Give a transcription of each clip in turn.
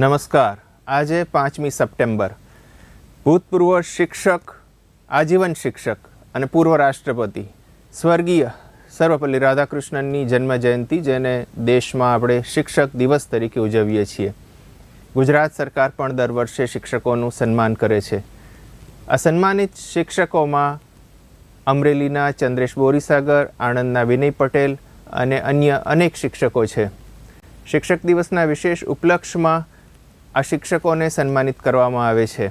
નમસ્કાર. આજે પાંચમી સપ્ટેમ્બર. ભૂતપૂર્વ શિક્ષક, આજીવન શિક્ષક અને પૂર્વ રાષ્ટ્રપતિ, સ્વર્ગીય સર્વપલ્લી રાધાકૃષ્ણનની જન્મ જયંતિ જેને દેશમાં આપણે શિક્ષક દિવસ તરીકે ઉજવીએ છીએ. ગુજરાત સરકાર પણ દર વર્ષે શિક્ષકોનું સન્માન કરે છે. આ સન્માનિત શિક્ષકોમાં અમરેલીના ચંદ્રેશ બોરીસાગર, આણંદના વિનય પટેલ અને અન્ય અનેક શિક્ષકો છે. શિક્ષક દિવસના વિશેષ ઉપલક્ષમાં આ શિક્ષકોને સન્માનિત કરવામાં આવે છે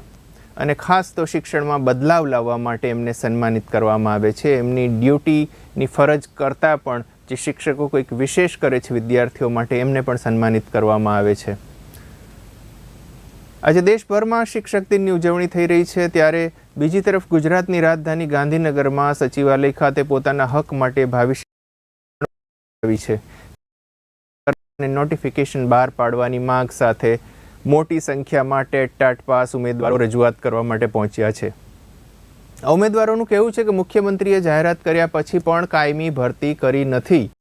અને ખાસ તો શિક્ષણમાં બદલાવ લાવવા માટે એમને સન્માનિત કરવામાં આવે છે. એમની ડ્યુટીની ફરજ કરતાં પણ જે શિક્ષકો કંઈક વિશેષ કરે છે વિદ્યાર્થીઓ માટે, એમને પણ સન્માનિત કરવામાં આવે છે. આજે દેશભરમાં શિક્ષક દિનની ઉજવણી થઈ રહી છે. ત્યારે બીજી તરફ ગુજરાતની રાજધાની ગાંધીનગરમાં સચિવાલય ખાતે પોતાના હક માટે ભાવિ છે. નોટિફિકેશન બહાર પાડવાની માંગ સાથે મોટી સંખ્યામાં ટેટ ટાટ પાસ ઉમેદવારો રજૂઆત કરવા માટે પહોંચ્યા છે. ઉમેદવારોનું કહેવું છે કે મુખ્યમંત્રીએ જાહેરાત કર્યા પછી પણ કાયમી ભરતી કરી નથી.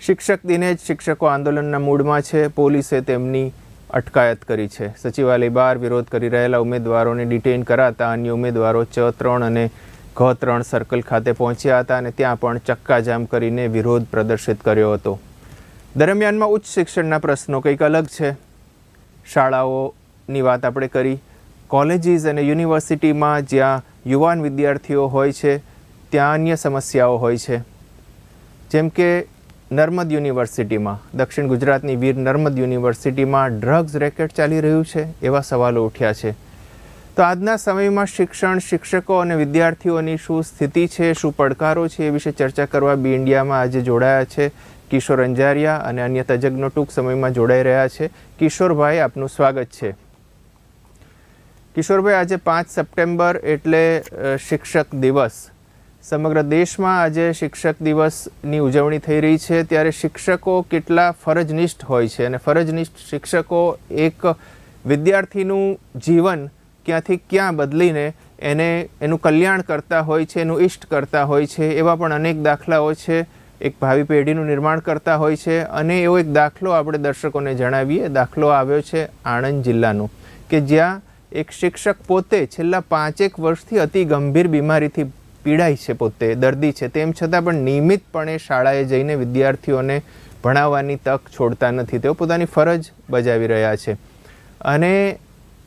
શિક્ષક દિને જ શિક્ષકો આંદોલનના મૂડમાં છે. પોલીસે તેમની અટકાયત કરી છે. સચિવાલય બહાર વિરોધ કરી રહેલા ઉમેદવારોને ડિટેઇન કરાતા અન્ય ઉમેદવારો ચ ત્રણ અને ઘ ત્રણ સર્કલ ખાતે પહોંચ્યા હતા અને ત્યાં પણ ચક્કાજામ કરીને વિરોધ પ્રદર્શિત કર્યો હતો. દરમિયાનમાં ઉચ્ચ શિક્ષણના પ્રશ્નો કંઈક અલગ છે. શાળાઓની વાત આપણે કરી. કોલેજીસ અને યુનિવર્સિટીમાં જ્યાં યુવાન વિદ્યાર્થીઓ હોય છે, ત્યાં અન્ય સમસ્યાઓ હોય છે. જેમ કે નર્મદ યુનિવર્સિટીમાં, દક્ષિણ ગુજરાતની વીર નર્મદ યુનિવર્સિટીમાં ડ્રગ્સ રેકેટ ચાલી રહ્યું છે એવા સવાલો ઉઠ્યા છે. તો આજના સમયમાં શિક્ષણ, શિક્ષકો અને વિદ્યાર્થીઓની શું સ્થિતિ છે, શું પડકારો છે એ વિશે ચર્ચા કરવા બી ઇન્ડિયામાં આજે જોડાયા છે. કિશોર અંજારિયા અને અન્ય તજજ્ઞો ટૂંક સમયમાં જોડાઈ રહ્યા છે. કિશોરભાઈ, આપનું સ્વાગત છે. કિશોરભાઈ, આજે પાંચ સપ્ટેમ્બર એટલે શિક્ષક દિવસ. સમગ્ર દેશમાં આજે શિક્ષક દિવસની ઉજવણી થઈ રહી છે. ત્યારે શિક્ષકો કેટલા ફરજનિષ્ઠ હોય છે અને ફરજનિષ્ઠ શિક્ષકો એક વિદ્યાર્થીનું જીવન ક્યાંથી ક્યાં બદલીને એને, એનું કલ્યાણ કરતા હોય છે, એનું ઇષ્ટ કરતા હોય છે, એવા પણ અનેક દાખલાઓ છે. એક ભાવિ પેઢીનું નિર્માણ કરતા હોય છે અને એવો એક દાખલો આપણે દર્શકોને જણાવીએ. દાખલો આવ્યો છે આણંદ જિલ્લાનો, કે જ્યાં એક શિક્ષક પોતે છેલ્લા પાંચેક વર્ષથી અતિ ગંભીર બીમારીથી પીડાય છે પોતે, દર્દી છે. તેમ છતાં પણ નિયમિતપણે શાળાએ જઈને વિદ્યાર્થીઓને ભણાવવાની તક છોડતા નથી. તેઓ પોતાની ફરજ બજાવી રહ્યા છે. અને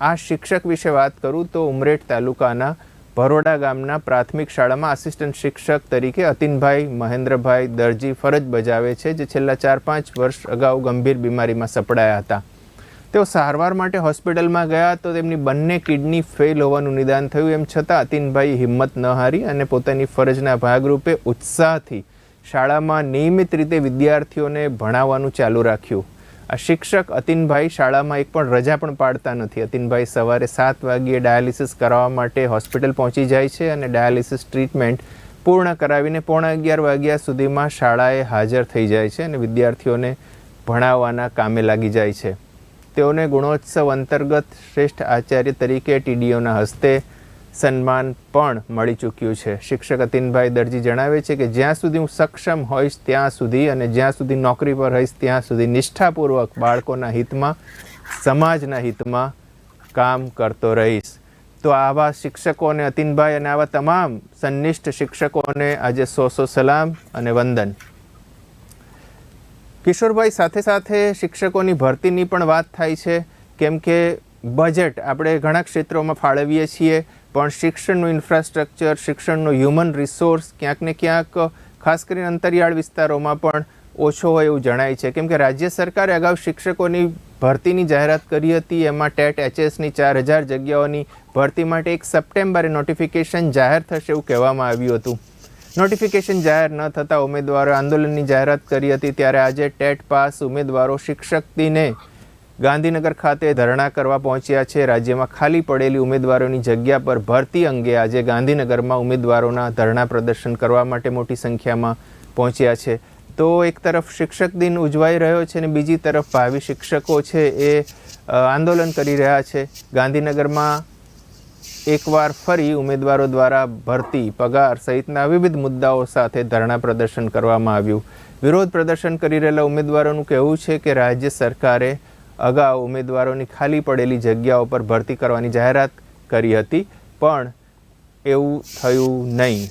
આ શિક્ષક વિશે વાત કરું તો ઉમરેઠ તાલુકાના ભરોડા ગામના પ્રાથમિક શાળામાં આસિસ્ટન્ટ શિક્ષક તરીકે અતિનભાઈ મહેન્દ્રભાઈ દરજી ફરજ બજાવે છે, જે છેલ્લા ચાર પાંચ વર્ષ અગાઉ ગંભીર બીમારીમાં સપડાયા હતા. તેઓ સારવાર માટે હોસ્પિટલમાં ગયા તો તેમની બંને કિડની ફેલ હોવાનું નિદાન થયું. એમ છતાં અતિનભાઈ હિંમત ન હારી અને પોતાની ફરજના ભાગરૂપે ઉત્સાહથી શાળામાં નિયમિત રીતે વિદ્યાર્થીઓને ભણાવવાનું ચાલુ રાખ્યું. આ શિક્ષક અતિનભાઈ શાળામાં એક પણ રજા પણ પાડતા નથી. અતિનભાઈ સવારે સાત વાગ્યે ડાયાલિસિસ કરાવવા માટે હોસ્પિટલ પહોંચી જાય છે અને ડાયાલિસિસ ટ્રીટમેન્ટ પૂર્ણ કરાવીને પોણા અગિયાર વાગ્યા સુધીમાં શાળાએ હાજર થઈ જાય છે અને વિદ્યાર્થીઓને ભણાવવાના કામે લાગી જાય છે. તેઓને ગુણોત્સવ અંતર્ગત શ્રેષ્ઠ આચાર્ય તરીકે ટીડીઓના હસ્તે સન્માન પણ મળી ચૂક્યું છે. શિક્ષક અતિનભાઈ દરજી જણાવે છે કે જ્યાં સુધી હું સક્ષમ હોઈશ ત્યાં સુધી અને જ્યાં સુધી નોકરી પર હોઈશ ત્યાં સુધી નિષ્ઠાપૂર્વક બાળકોના હિતમાં, સમાજના હિતમાં કામ કરતો રહીશ. તો આવા શિક્ષકોને અતિનભાઈ અને આવા તમામ સંનિષ્ઠ શિક્ષકોને આજે સો સો સલામ અને વંદન. કિશોરભાઈ, સાથે સાથે શિક્ષકોની ભરતીની પણ વાત થાય છે. કેમ કે બજેટ આપણે ઘણા ક્ષેત્રોમાં ફાળવીએ છીએ. પણ શિક્ષણનું ઇન્ફ્રાસ્ટ્રક્ચર શિક્ષણનો હ્યુમન રિસોર્સ ક્યાંક ને ક્યાંક, ખાસ કરીને અંતરિયાળ વિસ્તારોમાં પણ ઓછો હોય એવું જણાય છે. કેમ કે રાજ્ય સરકારે અગાઉ શિક્ષકોની ભરતીની જાહેરાત કરી હતી. એમાં ટેટ, એચએસની ચાર હજાર જગ્યાઓની ભરતી માટે એક સપ્ટેમ્બરે નોટિફિકેશન જાહેર થશે એવું કહેવામાં આવ્યું હતું. નોટિફિકેશન જાહેર ન થતાં ઉમેદવારો આંદોલનની જાહેરાત કરી હતી. ત્યારે આજે ટેટ પાસ ઉમેદવારો શિક્ષક દિને ગાંધીનગર ખાતે ધરણા કરવા પહોંચ્યા છે. રાજ્યમાં ખાલી પડેલી ઉમેદવારોની જગ્યા પર ભરતી અંગે આજે ગાંધીનગરમાં ઉમેદવારોના ધરણા પ્રદર્શન કરવા માટે મોટી સંખ્યામાં પહોંચ્યા છે. તો એક તરફ શિક્ષક દિન ઉજવાઈ રહ્યો છે અને બીજી તરફ ભાવિ શિક્ષકો છે એ આંદોલન કરી રહ્યા છે. ગાંધીનગરમાં એકવાર ફરી ઉમેદવારો દ્વારા ભરતી પગાર સહિતના વિવિધ મુદ્દાઓ સાથે ધરણા પ્રદર્શન કરવામાં આવ્યું. વિરોધ પ્રદર્શન કરી રહેલા ઉમેદવારોનું કહેવું છે કે રાજ્ય સરકારે અગાઉ ઉમેદવારોની ખાલી પડેલી જગ્યાઓ પર ભરતી કરવાની જાહેરાત કરી હતી, પણ એવું થયું નહીં.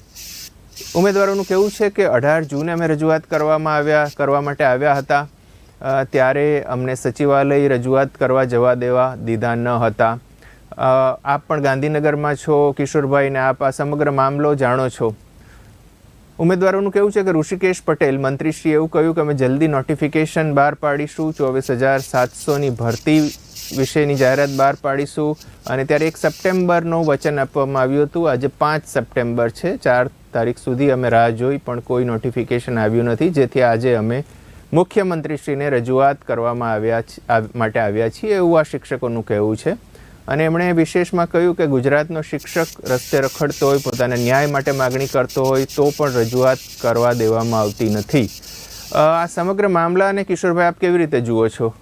ઉમેદવારોનું કહેવું છે કે અઢાર જૂને અમે રજૂઆત કરવામાં આવ્યા, કરવા માટે આવ્યા હતા. ત્યારે અમને સચિવાલય રજૂઆત કરવા જવા દેવા દીધા ન હતા. આપ પણ ગાંધીનગરમાં છો કિશોરભાઈને આપ આ સમગ્ર મામલો જાણો છો. ઉમેદવારોનું કેવું છે કે ઋષિકેશ પટેલ, મંત્રીશ્રીએ એવું કહ્યું કે અમે જલ્દી નોટિફિકેશન બહાર પાડીશું, ચોવીસ હજાર સાતસોની ભરતી વિશેની જાહેરાત બહાર પાડીશું અને ત્યારે એક સપ્ટેમ્બરનું વચન આપવામાં આવ્યું હતું. આજે પાંચ સપ્ટેમ્બર છે, ચાર તારીખ સુધી અમે રાહ જોઈ, પણ કોઈ નોટિફિકેશન આવ્યું નથી. જેથી આજે અમે મુખ્યમંત્રીશ્રીને રજૂઆત કરવામાં આવ્યા માટે આવ્યા છીએ એવું આ શિક્ષકોનું કહેવું છે. અને એમણે વિશેષમાં કહ્યું કે ગુજરાતનો શિક્ષક રસ્તે રખડતો હોય પોતાના ન્યાય માટે માગણી કરતો હોય તો પણ રજૂઆત કરવા દેવામાં આવતી નથી. આ સમગ્ર મામલાને કિશોરભાઈ આપ કેવી રીતે જુઓ છો?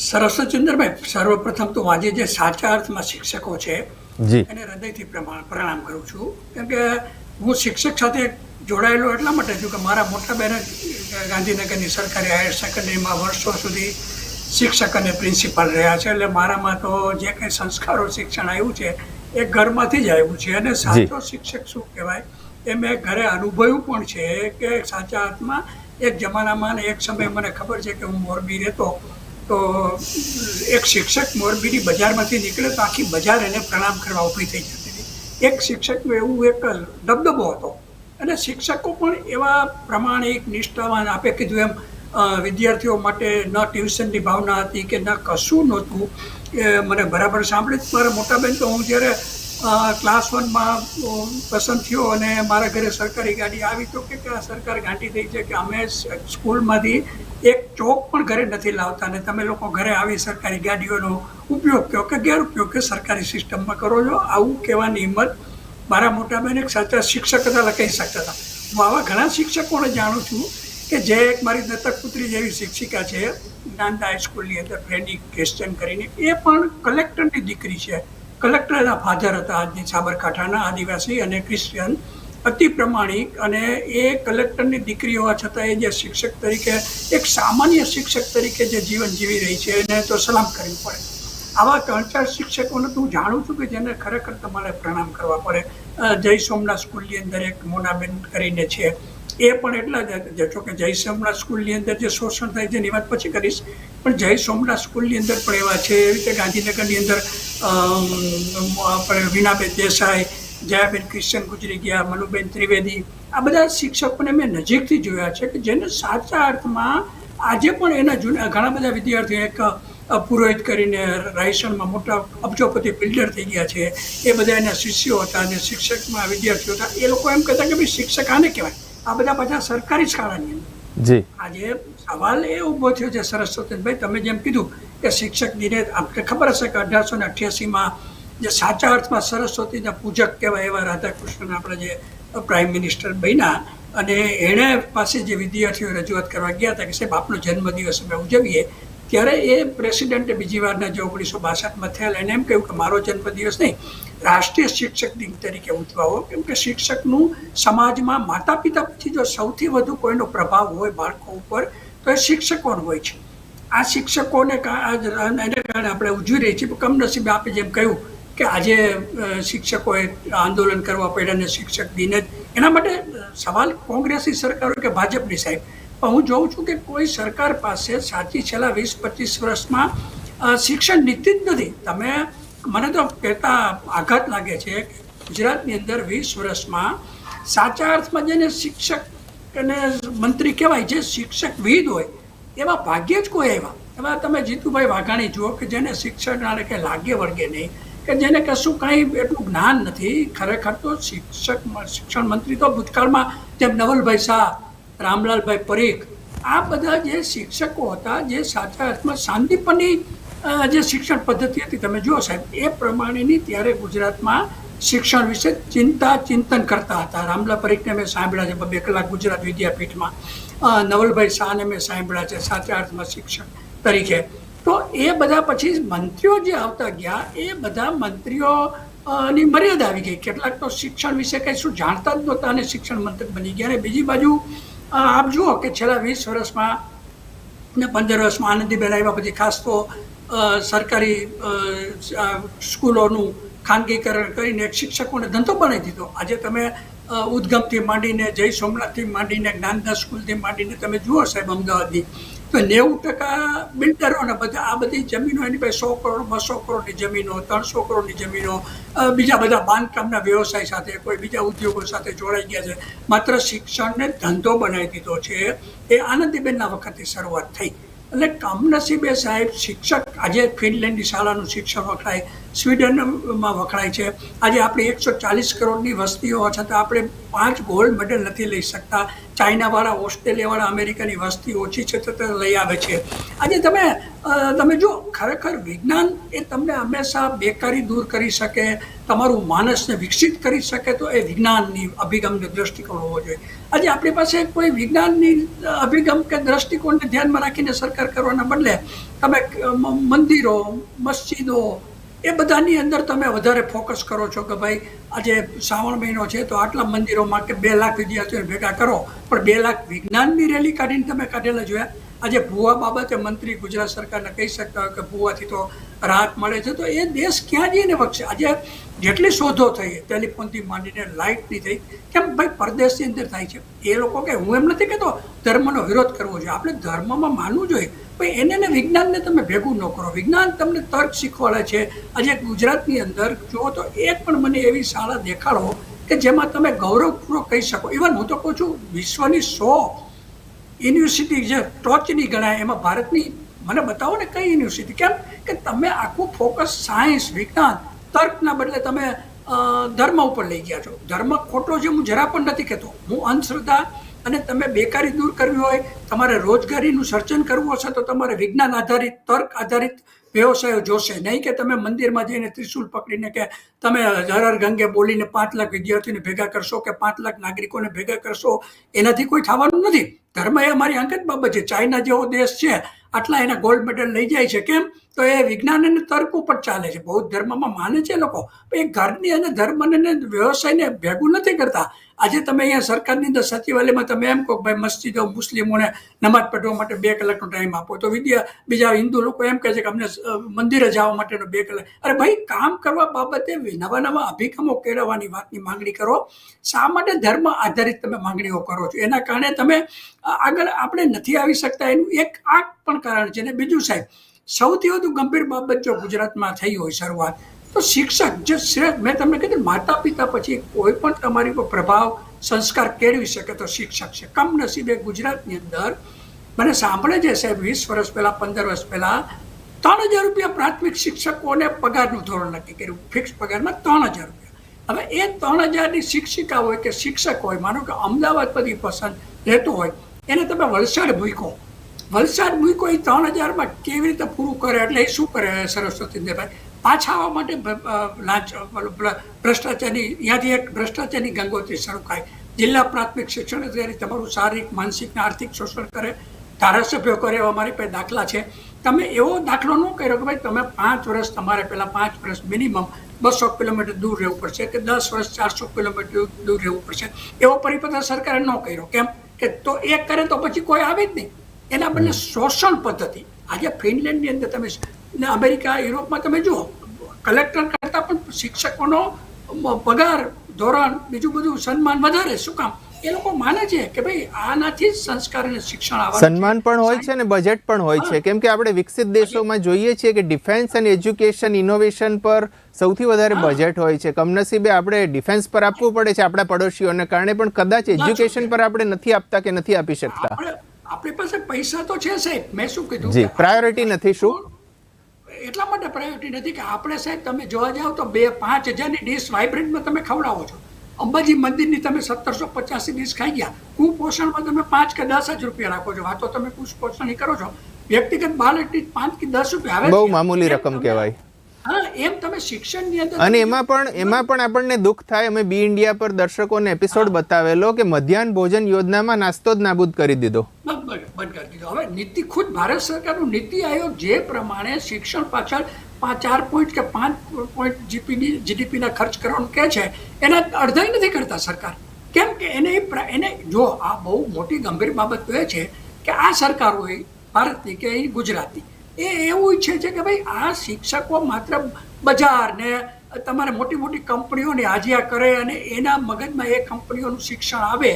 સરસ્વતચંદ્રભાઈ સર્વપ્રથમ તો આજે જે સાચા અર્થમાં શિક્ષકો છે જી. એને હૃદયથી પ્રણામ કરું છું. કેમ કે હું શિક્ષક સાથે જોડાયેલો એટલા માટે છું કે મારા મોટા બહેન ગાંધીનગરની સરકારી હાયર સેકન્ડરીમાં વર્ષો સુધી શિક્ષક અને પ્રિન્સિપાલ રહ્યા છે. એટલે મારામાં તો જે કંઈ સંસ્કારો શિક્ષણ આવ્યું છે એ ઘરમાંથી જ આવ્યું છે. અને સાચો શિક્ષક શું કહેવાય? એ મેં ઘરે અનુભવ્યું પણ છે કે સાચા અર્થમાં એક જમાનામાં એક સમય મને ખબર છે કે હું મોરબી રહેતો તો એક શિક્ષક મોરબીની બજારમાંથી નીકળે તો આખી બજાર એને પ્રણામ કરવા ઊભી થઈ જતી હતી. એક શિક્ષકનું એવું એક દબદબો હતો. અને શિક્ષકો પણ એવા પ્રમાણિક નિષ્ઠાવાન આપે કીધું એમ વિદ્યાર્થીઓ માટે ન ટ્યુશનની ભાવના હતી કે ન કશું નહોતું. એ મને બરાબર સાંભળી મારા મોટા બેન તો હું જ્યારે ક્લાસ વનમાં પસંદ થયો અને મારા ઘરે સરકારી ગાડી આવી તો કે આ સરકાર ગાંડી થઈ છે કે અમે સ્કૂલમાંથી એક ચોક પણ ઘરે નથી લાવતા અને તમે લોકો ઘરે આવી સરકારી ગાડીઓનો ઉપયોગ કહો કે ગેરઉપયોગ કે સરકારી સિસ્ટમમાં કરો છો. આવું કહેવાની હિંમત મારા મોટા બેન એક સાચા શિક્ષક હતા કહી શકતા હતા. હું આવા ઘણા શિક્ષકોને જાણું છું કે જે એક મારી દત્તક પુત્રી જેવી શિક્ષિકા છે નાંદા હાઈસ્કૂલની અંદર ફ્રેન્ડી ક્રિશ્ચન કરીને, એ પણ કલેક્ટરની દીકરી છે. કલેક્ટરના ફાધર હતા આજની સાબરકાંઠાના આદિવાસી અને ક્રિશ્ચિયન અતિ પ્રમાણિક અને એ કલેક્ટરની દીકરી હોવા છતાં એ જે શિક્ષક તરીકે, એક સામાન્ય શિક્ષક તરીકે જે જીવન જીવી રહી છે, એને તો સલામ કરવી પડે. આવા ત્રણ ચાર શિક્ષકોને તો હું જાણું છું કે જેને ખરેખર તમારે પ્રણામ કરવા પડે. જય સોમનાથ સ્કૂલની અંદર એક મોનાબેન કરીને છે. એ પણ એટલા જ જો કે જય સોમનાથ સ્કૂલની અંદર જે શોષણ થાય છે એની વાત પછી કરીશ. પણ જય સોમનાથ સ્કૂલની અંદર પણ એવા છે, એવી રીતે ગાંધીનગરની અંદર આપણે વિનાબેન દેસાઈ, જયાબેન ક્રિશ્ચન ગુજરી ગયા, મનુબેન ત્રિવેદી, આ બધા શિક્ષકોને મેં નજીકથી જોયા છે કે જેને સાચા અર્થમાં આજે પણ એના જૂના, ઘણા બધા વિદ્યાર્થીઓ એક પુરોહિત કરીને રાયસણમાં મોટા અબજોપતિ બિલ્ડર થઈ ગયા છે. એ બધા એના શિષ્યો હતા અને શિક્ષકમાં વિદ્યાર્થીઓ હતા. એ લોકો એમ કહેતા કે ભાઈ શિક્ષક આને કહેવાય? આ બધા પાછા સરકારી શાળાની અંદર. જી. આજે સવાલ એ ઊભો થયો છે સરસ્વતીભાઈ તમે જેમ કીધું કે શિક્ષક દિને આપણે ખબર હશે કે અઢારસો ને અઠ્યાસીમાં જે સાચા અર્થમાં સરસ્વતીના પૂજક કહેવાય એવા રાધાકૃષ્ણન આપણે જે પ્રાઇમ મિનિસ્ટર બન્યા અને એણે પાસે જે વિદ્યાર્થીઓ રજૂઆત કરવા ગયા હતા કે સાહેબ આપનો જન્મદિવસ અમે ઉજવીએ ત્યારે એ પ્રેસિડેન્ટે બીજી વારના જે ઓગણીસો બાસઠમાં થયેલા એને એમ કહ્યું કે મારો જન્મદિવસ નહીં, રાષ્ટ્રીય શિક્ષક દિન તરીકે ઉજવાવો. કેમ કે શિક્ષકનું સમાજમાં માતા પિતા પછી જો સૌથી વધુ કોઈનો પ્રભાવ હોય બાળકો ઉપર, તો એ શિક્ષકોનો હોય છે. આ શિક્ષકોને એને કારણે આપણે ઉજવી રહી છીએ. કમનસીબે આપે જેમ કહ્યું કે આજે શિક્ષકોએ આંદોલન કરવા પડ્યા અને શિક્ષક દિન જ. એના માટે સવાલ કોંગ્રેસી સરકાર કે ભાજપની સાહેબ? હું જોઉં છું કે કોઈ સરકાર પાસે સાચી છેલ્લા વીસ, પચીસ વર્ષમાં શિક્ષણ નીતિ જ નથી. તમે, મને તો કહેતા આઘાત લાગે છે કે ગુજરાતની અંદર વીસ વર્ષમાં સાચા અર્થમાં જેને શિક્ષક અને મંત્રી કહેવાય, જે શિક્ષક વિદ હોય, એવા ભાગ્યે જ કોઈ આવ્યા. એવા તમે જીતુભાઈ વાઘાણી જુઓ કે જેને શિક્ષણ કે લાગે વળગે નહીં, કે જેને કશું કાંઈ એટલું જ્ઞાન નથી, ખરેખર તો શિક્ષક, શિક્ષણ મંત્રી તો ભૂતકાળમાં જેમ નવલભાઈ શાહ રામલાલભાઈ પરીખ, આ બધા જે શિક્ષકો હતા, જે સાચા અર્થમાં શાંતિપની જે શિક્ષણ પદ્ધતિ હતી, તમે જુઓ સાહેબ, એ પ્રમાણેની ત્યારે ગુજરાતમાં શિક્ષણ વિશે ચિંતા ચિંતન કરતા હતા. રામલા પરીખને મેં સાંભળ્યા છે, બે કલાક ગુજરાત વિદ્યાપીઠમાં. નવલભાઈ શાહને મેં સાંભળ્યા છે, સાચા અર્થમાં શિક્ષણ તરીકે. તો એ બધા પછી મંત્રીઓ જે આવતા ગયા, એ બધા મંત્રીઓ ની મર્યાદા આવી ગઈ. કેટલાક તો શિક્ષણ વિશે કંઈ શું જાણતા જ નહોતા અને શિક્ષણ મંત્રી બની ગયા. અને બીજી બાજુ આપ જુઓ કે છેલ્લા વીસ વર્ષમાં ને પંદર વર્ષમાં આનંદીબેન આવ્યા પછી ખાસ તો સરકારી સ્કૂલોનું ખાનગીકરણ કરીને એક શિક્ષકોને ધંધો બનાવી દીધો. આજે તમે ઉદ્ગમથી માંડીને જય સોમનાથથી માંડીને જ્ઞાનદાસ સ્કૂલથી માંડીને તમે જુઓ સાહેબ અમદાવાદની. તો નેવું ટકા બિલ્ડરોને બધા આ બધી જમીનો, એની પાસે સો કરોડ, બસો કરોડની જમીનો, ત્રણસો કરોડની જમીનો બીજા બધા બાંધકામના વ્યવસાય સાથે કોઈ બીજા ઉદ્યોગો સાથે જોડાઈ ગયા છે. માત્ર શિક્ષણને ધંધો બનાવી દીધો છે. એ આનંદીબેનના વખતે શરૂઆત થઈ. એટલે કમનસીબે સાહેબ, શિક્ષક આજે ફિનલેન્ડની શાળાનું શિક્ષણ વખણાય. સ્વીડનમાં વખણાય છે. આજે આપણે એકસો ચાલીસ કરોડની વસ્તી હોવા છતાં આપણે પાંચ ગોલ્ડ મેડલ નથી લઈ શકતા. ચાઇનાવાળા, ઓસ્ટ્રેલિયાવાળા, અમેરિકાની વસ્તી ઓછી છે તો લઈ આવે છે. આજે તમે તમે જો ખરેખર વિજ્ઞાન એ તમને હંમેશા બેકારી દૂર કરી શકે, તમારું માનસને વિકસિત કરી શકે, તો એ વિજ્ઞાનની અભિગમનો દ્રષ્ટિકોણ હોવો જોઈએ. આજે આપણી પાસે કોઈ વિજ્ઞાનની અભિગમ કે દ્રષ્ટિકોણને ધ્યાનમાં રાખીને સરકાર કરવાના બદલે તમે મંદિરો, મસ્જિદો એ બધાની અંદર તમે વધારે ફોકસ કરો છો કે ભાઈ આજે શ્રાવણ મહિનો છે તો આટલા મંદિરોમાં કે બે લાખ વિદ્યાર્થીઓને ભેગા કરો. પણ બે લાખ વિજ્ઞાનની રેલી કાઢીને તમે કાઢેલા જોયા આજે ભૂવા બાબતે મંત્રી ગુજરાત સરકારને કહી શકતા હોય કે ભૂવાથી તો રાહત મળે છે. તો એ દેશ ક્યાં જઈને વખશે આજે જેટલી શોધો થઈ, ટેલિફોનથી માંડીને લાઇટની થઈ, કેમ ભાઈ પરદેશની અંદર થાય છે. એ લોકો કે હું એમ નથી કહેતો, ધર્મનો વિરોધ કરવો જોઈએ. આપણે ધર્મમાં માનવું જોઈએ. પણ એને વિજ્ઞાનને તમે ભેગું ન કરો. વિજ્ઞાન તમને તર્ક શીખવાડે છે. આજે ગુજરાતની અંદર જુઓ તો એક પણ મને એવી શાળા દેખાડો કે જેમાં તમે ગૌરવપૂર્વક કહી શકો. ઇવન હું તો કહું છું, વિશ્વની સો યુનિવર્સિટી જે ટોચની ગણાય, એમાં ભારતની મને બતાવો ને કઈ યુનિવર્સિટી? કેમ કે તમે આખું ફોકસ સાયન્સ, વિજ્ઞાન, તર્કના બદલે તમે ધર્મ ઉપર લઈ ગયા છો. ધર્મ ખોટો છે, હું જરા પણ નથી કહેતો. હું અંધશ્રદ્ધા અને તમે બેકારી દૂર કરવી હોય, તમારે રોજગારીનું સર્જન કરવું હશે, તો તમારે વિજ્ઞાન આધારિત, તર્ક આધારિત વ્યવસાયો જોશે. નહીં કે તમે મંદિરમાં જઈને ત્રિશુલ પકડીને કે તમે હર ગંગે બોલીને પાંચ લાખ વિદ્યાર્થીઓને ભેગા કરશો કે પાંચ લાખ નાગરિકોને ભેગા કરશો, એનાથી કોઈ થવાનું નથી. ધર્મ એ અમારી અંગત બાબત છે. ચાઇના જેવો દેશ છે. આટલા એના ગોલ્ડ મેડલ લઈ જાય છે. કેમ? તો એ વિજ્ઞાન અને તર્ક ઉપર ચાલે છે. બૌદ્ધ ધર્મમાં માને છે લોકો. એ ઘરની અને ધર્મને વ્યવસાયને ભેગું નથી કરતા. આજે તમે અહીંયા સરકારની અંદર સચિવાલયમાં તમે એમ કહો ભાઈ મસ્જિદો મુસ્લિમોને નમાજ પઢવા માટે બે કલાકનો ટાઈમ આપો. તો વિદ્યા, બીજા હિન્દુ લોકો એમ કહે છે કે અમને મંદિરે જવા માટેનો બે કલાક. અરે ભાઈ, કામ કરવા બાબતે નવા નવા અભિગમો કેળવવાની વાતની માંગણી કરો. શા માટે ધર્મ આધારિત તમે માંગણીઓ કરો છો? એના કારણે તમે આગળ આપણે નથી આવી શકતા. એનું એક આ પણ કારણ છે. ને બીજું સાહેબ, સૌથી વધુ ગંભીર બાબત જો ગુજરાતમાં થઈ હોય શરૂઆત તો શિક્ષક જે શ્રેષ્ઠ મેં તમને કીધું માતા પિતા પછી કોઈ પણ તમારી પર પ્રભાવ સંસ્કાર કેળવી શકે તો શિક્ષક છે. કમનસીબે ગુજરાતની અંદર, મને સાંભળે છે સાહેબ, વીસ વર્ષ પહેલાં, પંદર વર્ષ પહેલાં, ત્રણ હજાર રૂપિયા પ્રાથમિક શિક્ષકોને પગારનું ધોરણ નક્કી કર્યું. ફિક્સ પગારમાં ત્રણ હજાર રૂપિયા. હવે એ ત્રણ હજારની શિક્ષિકા હોય કે શિક્ષક હોય, માનો કે અમદાવાદ પછી પસંદ રહેતો હોય, એને તમે વલસાડ ભૂકો વલસાડ ભૂકો એ ત્રણ હજારમાં કેવી રીતે પૂરું કરે? એટલે એ શું કરે સરસ્વતી દેભાઈ પાછા આવવા માટે લાંચ ભ્રષ્ટાચારની ત્યાંથી એક ભ્રષ્ટાચારની ગંગોત્રી શરૂ થાય. જિલ્લા પ્રાથમિક શિક્ષણ અધિકારી તમારું શારીરિક માનસિક ને આર્થિક શોષણ કરે. ધારાસભ્યો કરે એવા અમારી પાસે દાખલા છે. તમે એવો દાખલો ન કર્યો કે ભાઈ તમે પાંચ વર્ષ તમારે પહેલાં પાંચ વર્ષ મિનિમમ બસો કિલોમીટર દૂર રહેવું પડશે કે દસ વર્ષ ચારસો કિલોમીટર દૂર રહેવું પડશે. એવો પરિપત્ર સરકારે ન કર્યો. કેમ? કે તો એ કરે તો પછી કોઈ આવે જ નહીં. એના બદલે શોષણ પદ્ધતિ. આજે ફિનલેન્ડની અંદર તમે ને અમેરિકા યુરોપમાં તમે જુઓ. કલેક્ટર કરતાં પણ શિક્ષકોનો પગાર ધોરણ બીજું બધું સન્માન વધારે. શું કામ? એ લોકો માને છે કે ભાઈ આનાથી જ સંસ્કાર અને શિક્ષણ આવે સન્માન પણ હોય છે અને બજેટ પણ હોય છે. કેમ કે આપણે વિકસિત દેશોમાં જોઈએ છીએ કે ડિફેન્સ અને એજ્યુકેશન ઇનોવેશન પર સૌથી વધારે બજેટ હોય છે. કમનસીબે આપણે ડિફેન્સ પર આપવું પડે છે આપણા પડોશીઓને કારણે પણ કદાચ એજ્યુકેશન પર આપણે નથી આપતા કે નથી આપી શકતા. આપણી પાસે પૈસા તો છે સાહેબ. મેં શું કીધું? જી પ્રાયોરિટી નથી શું? એટલા માટે પ્રાયોરિટી નથી કે આપણે સાહેબ તમે જોવા જાઓ તો બે પાંચ હજારની ડીશ વાઇબ્રન્ટમાં તમે ખવડાવો છો. અંબાજી મંદિરની તમે સત્તરસો પચાસી ડીશ ખાઈ ગયા. કુપોષણમાં તમે પાંચ કે દસ જ રૂપિયા રાખો છો. આ તો તમે કુપોષણ કરો છો. વ્યક્તિગત બાળકની પાંચ કે દસ રૂપિયા આવે બહુ મામૂલી રકમ કહેવાય. એમ તમે શિક્ષણની અંદર અને એમાં પણ એમાં પણ આપણને દુઃખ થાય. અમે બી ઇન્ડિયા પર દર્શકોને એપિસોડ બતાવેલો કે મધ્યાહન ભોજન યોજનામાં નાસ્તો જ નાબૂદ કરી દીધો. બંધ કરી દીધો. હવે નીતિ ખુદ ભારત સરકારનું નીતિ આયોગ જે પ્રમાણે શિક્ષણ પાછળ ચાર પોઈન્ટ કે પાંચ પોઈન્ટ જીપીની જીડીપીના ખર્ચ કરવાનું કહે છે, એના અડધાઈ નથી કરતા સરકાર. કેમ કે એને એને જો આ બહુ મોટી ગંભીર બાબત તો એ છે કે આ સરકારોએ ભારતની કે ગુજરાતની. એ એવું ઈચ્છે છે કે ભાઈ આ શિક્ષકો માત્ર બજારને, તમારે મોટી મોટી કંપનીઓની હાજિયા કરે અને એના મગજમાં એ કંપનીઓનું શિક્ષણ આવે,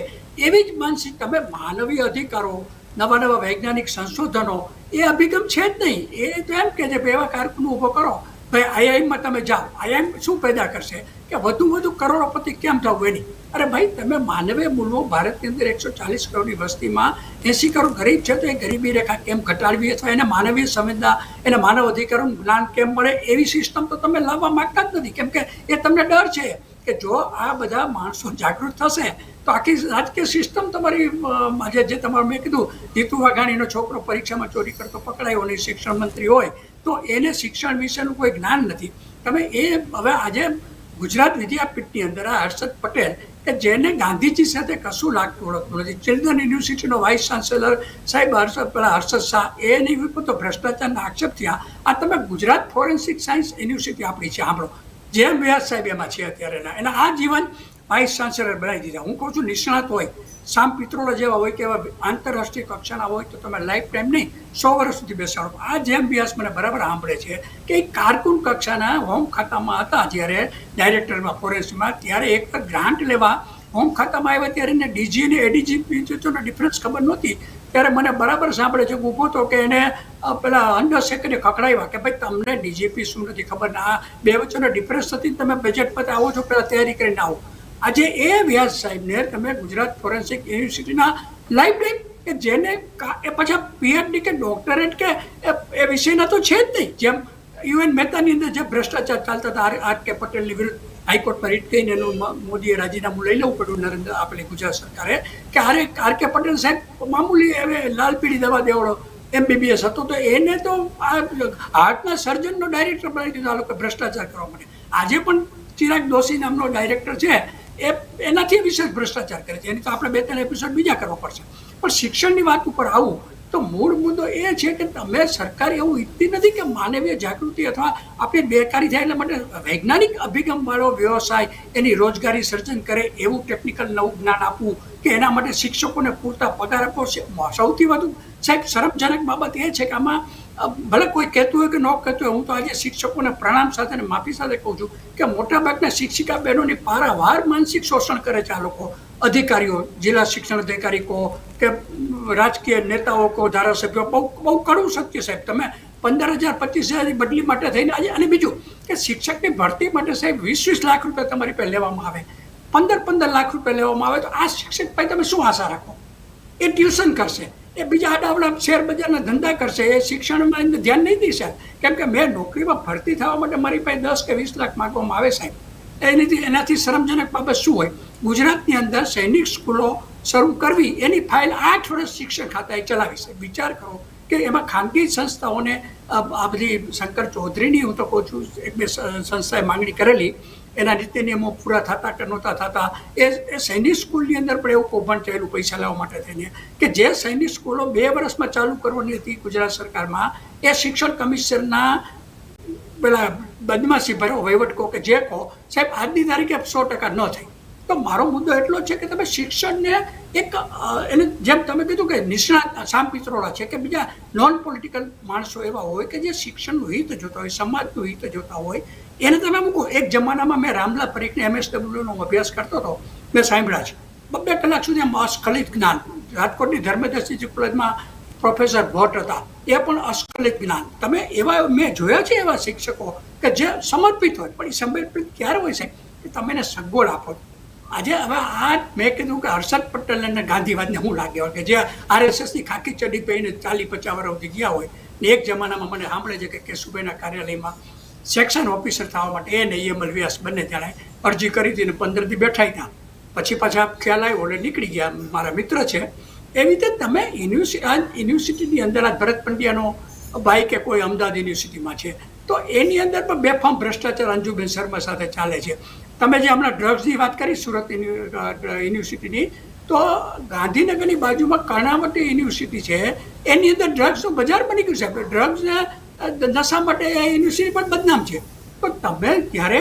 એવી જ માનસિક તમે માનવીય અધિકારો નવા નવા વૈજ્ઞાનિક સંશોધનો, એ અભિગમ છે જ નહીં. એ તો એમ કે છે એવા કારકુનો ઊભો કરો. ભાઈ આઈઆઈમાં તમે જાઓ. આઈઆઈએમ શું પેદા કરશે? કે વધુ વધુ કરોડોપતિ કેમ થવું એની? અરે ભાઈ, તમે માનવીય મૂલ્યો ભારતની અંદર એકસો ચાલીસ કરોડની વસ્તીમાં એંસી કરોડ ગરીબ છે તો એ ગરીબી રેખા કેમ ઘટાડવી? અથવા એને માનવીય સંવેદના, એને માનવ અધિકારનું જ્ઞાન કેમ મળે? એવી સિસ્ટમ તો તમે લાવવા માગતા જ નથી. કેમ કે એ તમને ડર છે કે જો આ બધા માણસો જાગૃત થશે તો આખી રાજકીય સિસ્ટમ તમારી આજે જે તમારે મેં કીધું, જીતુ વાઘાણીનો છોકરો પરીક્ષામાં ચોરી કરતો, પકડાયો અને શિક્ષણ મંત્રી હોય, તો એને શિક્ષણ વિશેનું કોઈ જ્ઞાન નથી. તમે એ હવે આજે ગુજરાત વિદ્યાપીઠની અંદર આ હર્ષદ પટેલ, કે જેને ગાંધીજી સાથે કશું લાગતું ઓળખતું નથી. ચિલ્ડ્રન યુનિવર્સિટીનો વાઇસ ચાન્સેલર સાહેબ હર્ષદ, પેલા હર્ષદ શાહ એની તો ભ્રષ્ટાચારના આક્ષેપ થયા. આ તમે ગુજરાત ફોરેન્સિક સાયન્સ યુનિવર્સિટી આપણી છે, સાંભળો. જેમ વ્યાસ સાહેબ એમાં છે અત્યારેના એના આ જીવન વાઇસ ચાન્સેલર બનાવી દીધા. હું કહું છું, નિષ્ણાત હોય. સામ પિત્રોલા જેવા હોય કે એવા આંતરરાષ્ટ્રીય કક્ષાના હોય તો તમે લાઈફ ટાઈમ નહીં, સો વર્ષ સુધી બેસાડો. આ જેમ વ્યાસ મને બરાબર સાંભળે છે કે એ કારકુન કક્ષાના હોમ ખાતામાં હતા જ્યારે ડાયરેક્ટરમાં ફોરેસ્ટમાં ત્યારે એક ગ્રાન્ટ લેવા હોમ ખાતામાં આવ્યા ત્યારે એને ડીજી અને એડીજી ડિફરન્સ ખબર નહોતી. ત્યારે મને બરાબર સાંભળે છે ઊભો તો કે એને પેલા અંડર સેકન્ડે ખકડાવ્યા કે ભાઈ તમને ડીજીપી શું નથી ખબર ના બે વચ્ચેનો ડિફરન્સ નથી તમે બજેટ પર આવો છો પહેલાં તૈયારી કરીને આવો. આજે એ વ્યાસ સાહેબને તમે ગુજરાત ફોરેન્સિક યુનિવર્સિટીના ટાઈમ કે જેને એ પાછા પીએચડી કે ડોક્ટરેટ કે એ- વિષયના તો છે જ નહીં. જેમ યુએન મહેતાની અંદર જે ભ્રષ્ટાચાર ચાલતા હતા, આર કે પટેલની વિરુદ્ધ હાઈકોર્ટમાં રીટ કહીને એનું મોદીએ રાજીનામું લઈ લેવું પડ્યું નરેન્દ્ર આપણે ગુજરાત સરકારે, કે આરે આર કે પટેલ સાહેબ મામૂલી હવે લાલ પીળી દવા દેવડો, એમબીબીએસ હતો તો એને તો હાર્ટના સર્જનનો ડાયરેક્ટર બનાવી દીધો, આ લોકો ભ્રષ્ટાચાર કરવા માટે. આજે પણ ચિરાગ દોશી નામનો ડાયરેક્ટર છે. એ એનાથી વિશેષ ભ્રષ્ટાચાર કરે છે. એની તો આપણે બે ત્રણ એપિસોડ બીજા કરવા પડશે. પણ શિક્ષણની વાત ઉપર આવું, તો મૂળ મુદ્દો એ છે કે તમે સરકાર એવું ઈચ્છતી નથી કે માનવીય જાગૃતિ અથવા આપણી બેકારી થાય એટલા માટે વૈજ્ઞાનિક અભિગમવાળો વ્યવસાય એની રોજગારી સર્જન કરે એવું ટેકનિકલ નવું જ્ઞાન આપવું કે એના માટે શિક્ષકોને પૂરતા પગાર આપવો સૌથી વધુ સાહેબ, શરમજનક બાબત એ છે કે આમાં ભલે કોઈ કહેતું હોય કે ન કહેતું હોય, હું તો આજે શિક્ષકોને પ્રણામ સાથે અને માફી સાથે કહું છું કે મોટાભાગના શિક્ષિકા બહેનોની પારાવાર માનસિક શોષણ કરે છે આ લોકો. અધિકારીઓ, જિલ્લા શિક્ષણ અધિકારી કહો કે રાજકીય નેતાઓ કહો, ધારાસભ્યો, બહુ બહુ કડવું સત્ય સાહેબ. તમે પંદર હજાર પચીસ હજારની બદલી માટે થઈને આજે, અને બીજું કે શિક્ષકની ભરતી માટે સાહેબ વીસ વીસ લાખ રૂપિયા તમારી પાસે લેવામાં આવે. પંદર પંદર લાખ રૂપિયા લેવામાં આવે તો આ શિક્ષક પાસે તમે શું આશા રાખો? એ ટ્યુશન કરશે. એ બીજા આડાવડા શેર બજારના ધંધા કરશે, એ શિક્ષણમાં એમને ધ્યાન નહીં દેશે કેમ કે મેં નોકરીમાં ભરતી થવા માટે મારી પાસે દસ કે વીસ લાખ માગવામાં આવે સાહેબ. એનીથી એનાથી શરમજનક બાબત શું હોય? ગુજરાતની અંદર સૈનિક સ્કૂલો શરૂ કરવી, એની ફાઇલ આઠ વર્ષ શિક્ષણ ખાતાએ ચલાવી છે વિચાર કરો કે એમાં ખાનગી સંસ્થાઓને આ બધી શંકર ચૌધરીની હું તો કહું છું, એક બે સંસ્થાએ માંગણી કરેલી એના નીતિ નિયમો પૂરા થતા કે નહોતા થતા, એ એ સૈનિક સ્કૂલની અંદર પણ એવું કૌભાંડ થયેલું પૈસા લેવા માટે થઈને કે જે સૈનિક સ્કૂલો બે વર્ષમાં ચાલુ કરવાની હતી ગુજરાત સરકારમાં, એ શિક્ષણ કમિશનના પેલા બદમાશી ભરો વહીવટ કહો કે જે કહો, સાહેબ, આજની તારીખે સો ટકા ન થઈ. તો મારો મુદ્દો એટલો છે કે તમે શિક્ષણને એક એને જેમ તમે કીધું કે નિષ્ણાત, સામ પિત્રોડા છે કે બીજા નોન પોલિટિકલ માણસો એવા હોય કે જે શિક્ષણનું હિત જોતા હોય, સમાજનું હિત જોતા હોય એને તમે મૂકો. એક જમાનામાં મેં રામલા પરીખને એમએસડબલ્યુનો અભ્યાસ કરતો હતો. મેં સાંભળ્યા છે. બબ્બે કલાક સુધી આમ અસ્ખલિત જ્ઞાન. રાજકોટની ધર્મદર્શી કોલેજમાં પ્રોફેસર ભટ્ટ હતા. એ પણ અસ્ખલિત જ્ઞાન. તમે એવા મેં જોયા છે એવા શિક્ષકો કે જે સમર્પિત હોય. પણ એ સમર્પિત ક્યારે હોય છે કે તમે એને સગવડ આપો. આજે હવે આ મેં કીધું કે હર્ષદ પટેલ અને ગાંધીવાદને હું લાગ્યો કે જે આરએસએસની ખાકી ચડી પહેરીને ચાલી પચાસ વર્ષ સુધી ગયા હોય. ને એક જમાનામાં મને સાંભળે છે કે કેશુભાઈના કાર્યાલયમાં સેક્શન ઓફિસર થવા માટે એ ને ઈએમએલ વ્યાસ બંને ત્યારે અરજી કરી હતી અને પંદરથી બેઠાઈ બેઠા હતા પછી પાછા ખ્યાલ આવ્યો એટલે નીકળી ગયા, મારા મિત્ર છે. એવી રીતે તમે યુનિવર્સિટી યુનિવર્સિટીની અંદર આ ભરત પંડ્યાનો ભાઈ કે કોઈ અમદાવાદ યુનિવર્સિટીમાં છે, તો એની અંદર પણ બેફામ ભ્રષ્ટાચાર અંજુબેન શર્મા સાથે ચાલે છે. તમે જે હમણાં ડ્રગ્સની વાત કરી, સુરત યુનિવર્સિટીની, તો ગાંધીનગરની બાજુમાં કર્ણાવતી યુનિવર્સિટી છે, એની અંદર ડ્રગ્સનું બજાર બની ગયું છે. ડ્રગ્સને નશા માટે એ યુનિવર્સિટી પણ બદનામ છે. તો તમે ત્યારે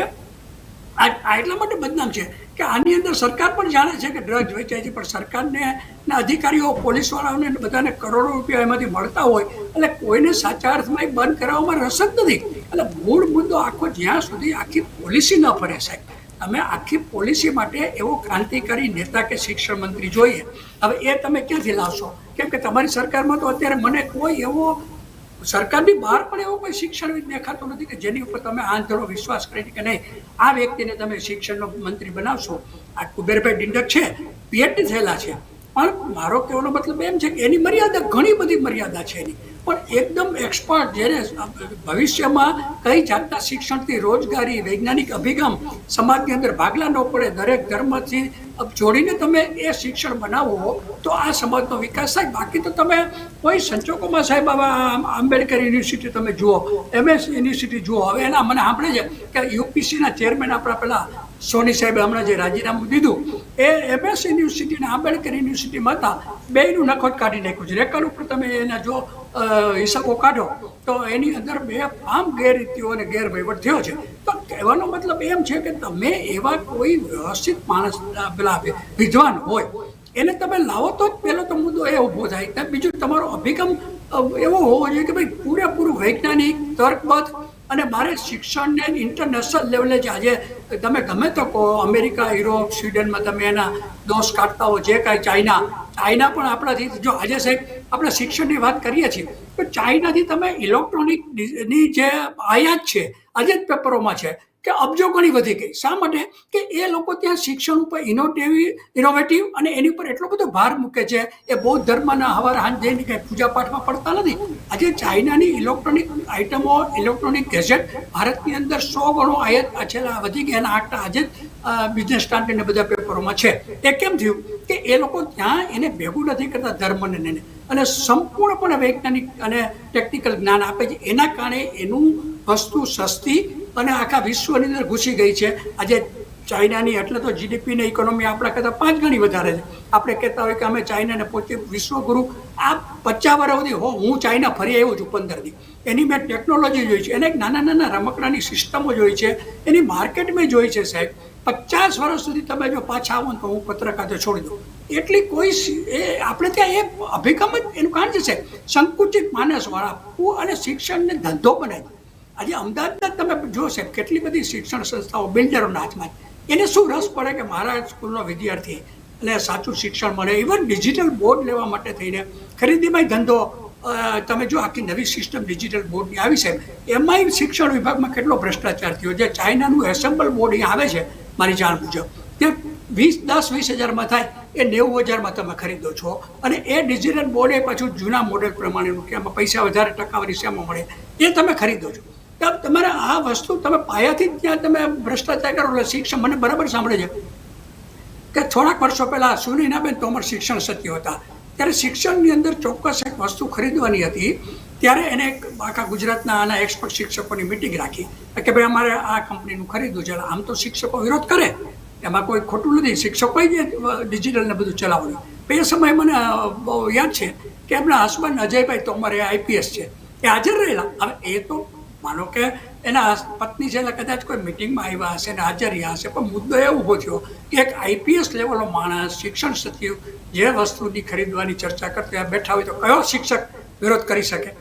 આ એટલા માટે બદનામ છે કે આની અંદર સરકાર પણ જાણે છે કે ડ્રગ્સ વેચાય છે, પણ સરકારને ના અધિકારીઓ, પોલીસવાળાઓને બધાને કરોડો રૂપિયા એમાંથી મળતા હોય, એટલે કોઈને સાચા અર્થમાં એ બંધ કરાવવામાં રસ જ નથી. એટલે મૂળ મુદ્દો આખો જ્યાં સુધી આખી પોલિસી ન ફરે સાહેબ. તમે આખી પોલિસી માટે એવો ક્રાંતિકારી નેતા કે શિક્ષણ મંત્રી જોઈએ. હવે એ તમે ક્યાંથી લાવશો? કેમ કે તમારી સરકારમાં તો અત્યારે મને કોઈ એવો સરકારની બહાર પણ એવો કોઈ શિક્ષણવિદ દેખાતો નથી કે જેની ઉપર તમે આંધળો વિશ્વાસ કરી કે નહીં. આ વ્યક્તિને તમે શિક્ષણનો મંત્રી બનાવશો. આ કુબેરભાઈ ડિંડક છે પીએચડી થયેલા છે. પણ મારો કહેવાનો મતલબ એમ છે કે એની મર્યાદા ઘણી બધી મર્યાદા છે એની. પણ એકદમ એક્સપર્ટ જેને ભવિષ્યમાં કઈ જાતના શિક્ષણથી રોજગારી, વૈજ્ઞાનિક અભિગમ, સમાજની અંદર ભાગલા ન પડે, દરેક ધર્મથી જોડીને તમે એ શિક્ષણ બનાવો તો આ સમાજનો વિકાસ થાય. બાકી તો તમે કોઈ સંજોગોમાં સાહેબ આવા આંબેડકર યુનિવર્સિટી તમે જુઓ, એમએસ યુનિવર્સિટી જુઓ. હવે એના મને સાંભળે છે કે યુપીસીના ચેરમેન આપણા પેલા સોની સાહેબે હમણાં જે રાજીનામું દીધું, એ એમએસ યુનિવર્સિટી અને આંબેડકર યુનિવર્સિટીમાં હતા. બેયનું નખોટ કાઢી નાખ્યું છે. રેકર્ડ ઉપર તમે એના જો હિસાબો કાઢો, તો એની અંદર બે આમ ગેરરીતિઓ અને ગેરવહીવટ થયો છે. તો કહેવાનો મતલબ એમ છે કે તમે એવા કોઈ વ્યવસ્થિત માણસ પેલા વિદ્વાન હોય, એને તમે લાવો તો જ પહેલો તો મુદ્દો એ ઊભો થાય. બીજું તમારો અભિગમ એવો હોવો જોઈએ કે ભાઈ પૂરેપૂરું વૈજ્ઞાનિક, તર્કબદ્ધ અને મારે શિક્ષણને ઇન્ટરનેશનલ લેવલે જ આજે, તમે ગમે તો કહો, અમેરિકા, યુરોપ, સ્વીડનમાં તમે એના દોષ કાઢતા હો, જે કાંઈ ચાઇના ચાઇના પણ આપણાથી, જો આજે સાહેબ, આપણે શિક્ષણની વાત કરીએ છીએ, તો ચાઇનાથી તમે ઇલેક્ટ્રોનિકની જે આયાત છે, આજે જ પેપરોમાં છે. કે અબજો ઘણી વધી ગઈ. શા માટે? કે એ લોકો ત્યાં શિક્ષણ ઉપર ઇનોવેટિવ ઇનોવેટિવ અને એની ઉપર એટલો બધો ભાર મૂકે છે, એ બૌદ્ધ ધર્મના હવાર હાંજ જઈને કંઈ પૂજા પાઠમાં પડતા નથી. આજે ચાઇનાની ઇલેક્ટ્રોનિક આઇટમો ઇલેક્ટ્રોનિક ગેજેટ ભારતની અંદર સો ગણો આયાત છેલ્લા વધી ગયા એના આટલા આજે બિઝનેસ સ્ટાન્ડર્ડ બધા પેપરોમાં છે. એ કેમ થયું? કે એ લોકો ત્યાં એને ભેગું નથી કરતા ધર્મને એને. અને સંપૂર્ણપણે વૈજ્ઞાનિક અને ટેકનિકલ જ્ઞાન આપે છે. એના કારણે એનું વસ્તુ સસ્તી અને આખા વિશ્વની અંદર ઘૂસી ગઈ છે. આજે ચાઇનાની, એટલે તો જીડીપી ને ઇકોનોમી આપણા કરતાં પાંચ ગણી વધારે છે. આપણે કહેતા હોય કે અમે ચાઇનાને પોતે વિશ્વગુરુ. આ પચાસ વર્ષ સુધી હો, હું ચાઇના ફરી આવ્યો છું પંદર દી. એની મેં ટેકનોલોજી જોઈ છે. એને એક નાના નાના રમકડાની સિસ્ટમો જોઈ છે. એની માર્કેટ મેં જોઈ છે સાહેબ. પચાસ વર્ષ સુધી તમે જો પાછા આવો તો હું પત્રકાર છોડી દઉં. એટલી કોઈ એ આપણે ત્યાં એ અભિગમ જ એનું કારણ છે સંકુચિત માનસવાળા અને શિક્ષણને ધંધો બનાવી આજે અમદાવાદના તમે જોશે કેટલી બધી શિક્ષણ સંસ્થાઓ બિલ્ડરોના હાથમાં એને શું રસ પડે કે મારા સ્કૂલનો વિદ્યાર્થી એટલે સાચું શિક્ષણ મળે? ઇવન ડિજિટલ બોર્ડ લેવા માટે થઈને ખરીદીમાં ધંધો તમે જો આખી નવી સિસ્ટમ ડિજિટલ બોર્ડની આવી છે એમાંય શિક્ષણ વિભાગમાં કેટલો ભ્રષ્ટાચાર થયો? જે ચાઇનાનું એસેમ્બલ બોર્ડ અહીંયા આવે છે, મારી જાણ મુજબ. તે વીસ, દસ, વીસ હજારમાં થાય, એ નેવું હજારમાં તમે ખરીદો છો. અને એ ડિજિટલ બોર્ડ પાછું જૂના મોડેલ પ્રમાણેનું કે એમાં પૈસા વધારે ટકાવારી શેમાં મળે? એ તમે ખરીદો છો. તમારે આ વસ્તુ તમે પાયાથી ત્યાં તમે ભ્રષ્ટાચાર કરો એટલે શિક્ષણ મને બરાબર સાંભળે છે. કે થોડાક વર્ષો પહેલાં સુનીનાબેન તોમર શિક્ષણ સત્ય હતા. ત્યારે શિક્ષણની અંદર ચોક્કસ એક વસ્તુ ખરીદવાની હતી. ત્યારે એને એક આખા ગુજરાતના આના એક્સપર્ટ શિક્ષકોની મિટિંગ રાખી. કે ભાઈ અમારે આ કંપનીનું ખરીદવું છે. આમ તો શિક્ષકો વિરોધ કરે. એમાં કોઈ ખોટું નથી. શિક્ષકોએ જે ડિજિટલ ને બધું ચલાવ્યું એ સમયે મને બહુ યાદ છે કે એમના હસબન્ડ અજયભાઈ તોમર એ આઈપીએસ છે. એ હાજર રહેલા. હવે એ તો માનો કે એના પત્ની છે કદાચ કોઈ મિટિંગમાં આવ્યા હશે ને હાજર રહ્યા હશે, પણ મુદ્દો એ ઊભો થયો કે એક આઈપીએસ લેવલનો માણસ, શિક્ષણ સચિવ જે વસ્તુની ખરીદવાની ચર્ચા કરતો બેઠા હોય તો કયો શિક્ષક વિરોધ કરી શકે?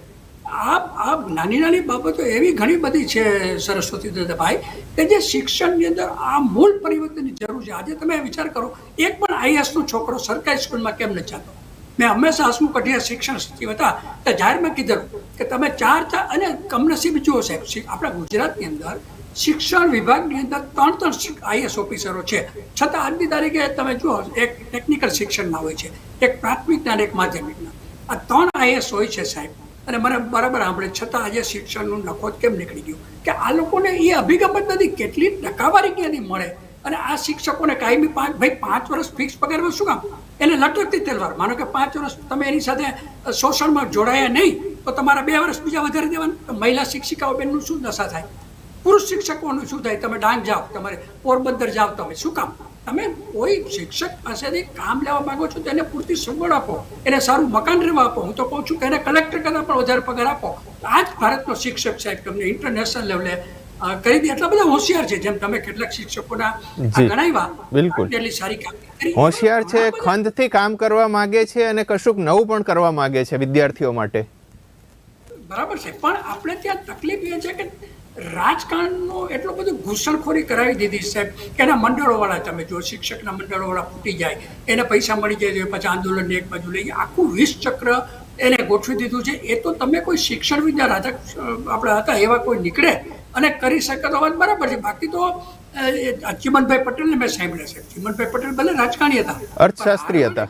આ આ નાની નાની બાબતો એવી ઘણી બધી છે સરસ્વતી દત્તભાઈ કે જે શિક્ષણની અંદર આ મૂળ પરિવર્તનની જરૂર છે. આજે તમે વિચાર કરો, એક પણ આઈએસનો છોકરો સરકારી સ્કૂલમાં કેમ નથી જતો મેં હંમેશા હસમુખ કઢિયા શિક્ષણ સચિવ હતા. તો જાહેરમાં કીધેલું કે તમે ચાર ચાર અને કમનસીબ જુઓ સાહેબ આપણા ગુજરાતની અંદર શિક્ષણ વિભાગની અંદર ત્રણ ત્રણ આઈએસ ઓફિસરો છે. છતાં આજની તારીખે તમે જુઓ, એક ટેકનિકલ શિક્ષણના હોય છે, એક પ્રાથમિકના અને એક માધ્યમિકના આ ત્રણ આઈએસ હોય છે સાહેબ. અને મને બરાબર સાંભળે છતાં આજે શિક્ષણનું નખોત કેમ નીકળી ગયું? કે આ લોકોને એ અભિગમ જ નથી, કેટલી ટકાવારી ક્યાંથી મળે? અને આ શિક્ષકોને કાયમી પાંચ, ભાઈ પાંચ વર્ષ ફિક્સ પગારમાં શું કામ? એને લટકતી તલવાર. માનો કે પાંચ વર્ષ તમે એની સાથે શોષણમાં જોડાયા નહીં, તો તમારા બે વર્ષ બીજા વધારી દેવાના. મહિલા શિક્ષિકાઓ બેનનું શું દશા થાય? પુરુષ શિક્ષકોનું શું થાય? તમે ડાંગ જાઓ, તમારે પોરબંદર જાઓ, તમે શું કામ? તમે કોઈ શિક્ષક પાસેથી કામ લેવા માંગો છો તો એને પૂરતી સગવડ આપો. એને સારું મકાન રહેવા આપો. હું તો કહું છું કે એને કલેક્ટર કરતાં પણ વધારે પગાર આપો. આ જ ભારતનો શિક્ષક સાહેબ તમને ઇન્ટરનેશનલ લેવલે કરી દે એટલા બધા હોશિયાર છે જેમ તમે કેટલાક શિક્ષકોના ગણાવ્યા બિલકુલ. એટલી સારી કામગીરી હોશિયાર છે ખંતથી કામ કરવા માગે છે અને કશુંક નવું પણ કરવા માગે છે વિદ્યાર્થીઓ માટે બરાબર છે પણ આપણે ત્યાં તકલીફ એ છે કે રાજકારણનો એટલો બધો ઘૂસણખોરી કરાવી દીધી સાહેબ કે એના મંડળોવાળા તમે જો શિક્ષકના મંડળોવાળા ફૂટી જાય એને પૈસા મળી જાય પછી આંદોલનને એક બાજુ લઈ. આખું વીસ ચક્ર એને ગોઠવી દીધું છે એ તો તમે કોઈ શિક્ષણ વિદ્યા રાધા આપણા હતા એવા કોઈ નીકળે અને કરી શકે તો વાત બરાબર છે. બાકી તો ચિમનભાઈ પટેલને મેં સાંભળ્યા છે. ચિમનભાઈ પટેલ ભલે રાજકારણી હતા અર્થશાસ્ત્રી હતા.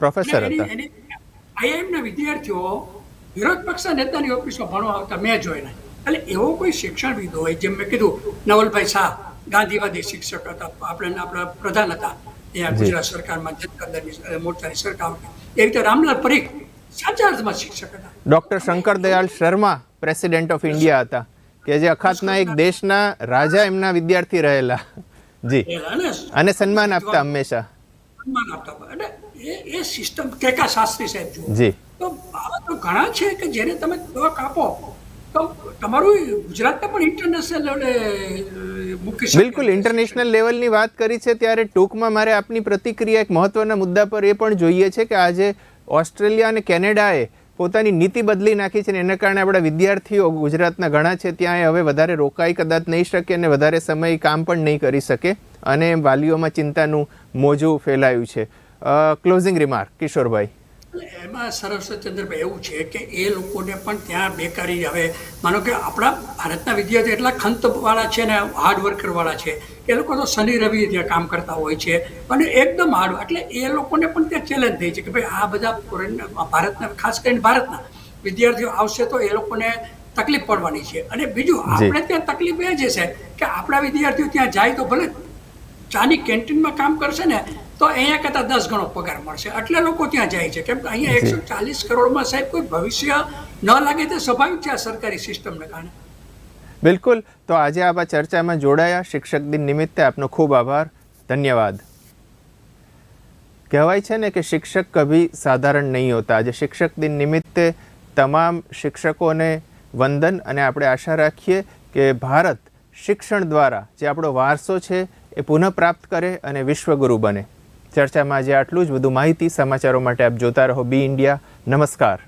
પ્રોફેસર હતા. આઈઆઈએમના વિદ્યાર્થીઓ વિરોધ પક્ષના નેતાની ઓફિસમાં ભણવા આવતા મેં જોયેલા એટલે એવો કોઈ શિક્ષણવિદ હોય જેમ મેં કીધું નવલભાઈ શાહ ગાંધીવાદી શિક્ષક હતા આપણે આપણા પ્રધાન હતા ત્યાં ગુજરાત સરકારમાં જનતા મોરચાની સરકાર એ રીતે રામલાલ પરીખ સાચા અર્થમાં શિક્ષક હતા. Doctor Shankar Dayal Sharma president of India હતા. કે જે અખાતના એક દેશના રાજા એમના વિદ્યાર્થી રહેલા. જી. અને સન્માન આપતા હંમેશા. સન્માન આપતા અને એ એ સિસ્ટમ કેકા શાસ્ત્રી સાહેબ જુઓ. જી. તો આવા તો ઘણા છે કે જેને તમે તક આપો તો તમારું ગુજરાતને પણ ઇન્ટરનેશનલ લેવલે મૂકી બિલકુલ ઇન્ટરનેશનલ લેવલની વાત કરી છે ત્યારે ટૂંકમાં મારે આપની પ્રતિક્રિયા એક મહત્વના મુદ્દા પર એ પણ જોઈએ છે કે આજે ઓસ્ટ્રેલિયા અને કેનેડાએ પોતાની નીતિ બદલી નાખી છે ને એના કારણે આપણા વિદ્યાર્થીઓ ગુજરાતના ઘણા છે, ત્યાં એ હવે વધારે રોકાઈ કદાચ નહીં શકે અને વધારે સમય કામ પણ નહીં કરી શકે અને વાલીઓમાં ચિંતાનું મોજું ફેલાયું છે. Closing remark Kishorbhai. એટલે એમાં સરસ્વતીચંદ્રભાઈ એવું છે કે એ લોકોને પણ ત્યાં બેકારી હવે માનો કે આપણા ભારતના વિદ્યાર્થીઓ એટલા ખંતવાળા છે ને હાર્ડ વર્કરવાળા છે. એ લોકો તો શનિ રવિ ત્યાં કામ કરતા હોય છે. અને એકદમ હાર્ડ એટલે એ લોકોને પણ ત્યાં ચેલેન્જ થઈ છે કે ભાઈ આ બધા ફોરેન ભારતના ખાસ કરીને ભારતના વિદ્યાર્થીઓ આવશે તો એ લોકોને તકલીફ પડવાની છે. અને બીજું આપણે ત્યાં તકલીફ એ જ છે કે આપણા વિદ્યાર્થીઓ ત્યાં જાય તો ભલે ચાની કેન્ટીનમાં કામ કરશે ને તો અહીંયા કરતાં દસ ગણો પગાર મળશે. એટલે લોકો ત્યાં જાય છે. કેમ કે અહીંયા એકસો ચાલીસ કરોડમાં સાહેબ કોઈ ભવિષ્ય ન લાગે તે સ્વાભાવિક છે આ સરકારી સિસ્ટમને કારણે. બિલકુલ. તો આજે આપ આ ચર્ચામાં જોડાયા. શિક્ષક દિન નિમિત્તે આપનો ખૂબ આભાર. ધન્યવાદ. કહેવાય છે ને કે શિક્ષક કભી સાધારણ નહીં હોતા. આજે શિક્ષક દિન નિમિત્તે તમામ શિક્ષકોને વંદન અને આપણે આશા રાખીએ કે ભારત શિક્ષણ દ્વારા જે આપણો વારસો છે એ પુનઃપ્રાપ્ત કરે અને વિશ્વગુરુ બને. ચર્ચામાં આજે આટલું જ. વધુ માહિતી સમાચારો માટે આપ જોતા રહો બી ઇન્ડિયા. નમસ્કાર.